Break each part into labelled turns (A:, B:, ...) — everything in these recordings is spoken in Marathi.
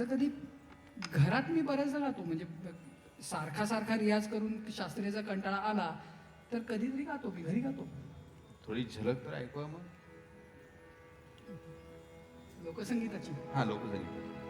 A: असं कधी घरात मी बऱ्याचदा गातो म्हणजे सारखा सारखा रियाज करून शास्त्रीयचा कंटाळा आला तर कधीतरी गातो मी घरी गातो.
B: थोडी झलक तर ऐकवा मग.
A: लोकसंगीताची.
B: हा
A: लोकसंगीताची.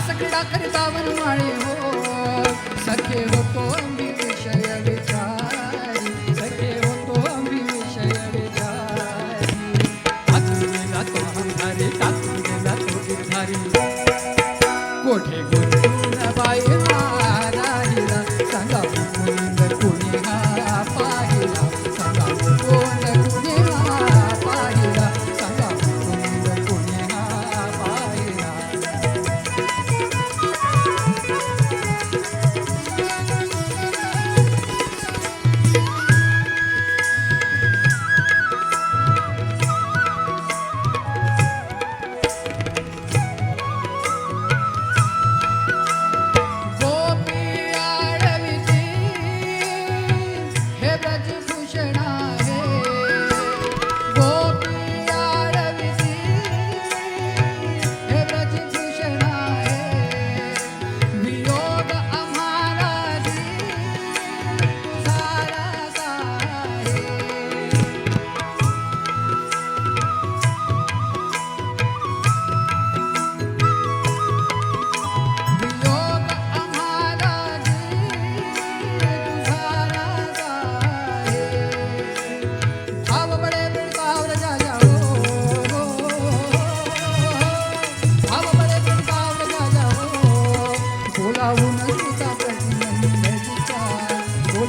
A: दास क्रीडा करीता वनमाळे हो सखे होतो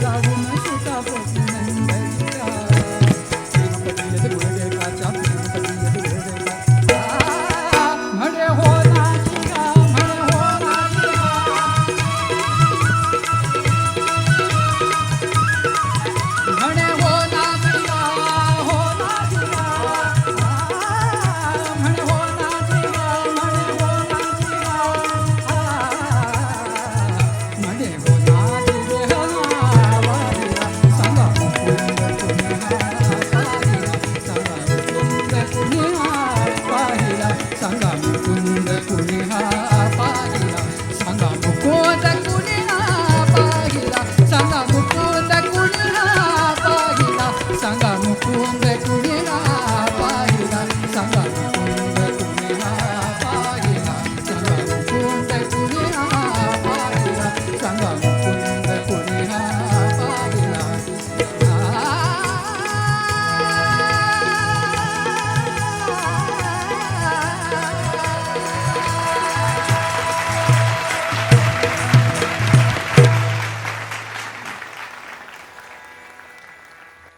A: లాగున సుఖ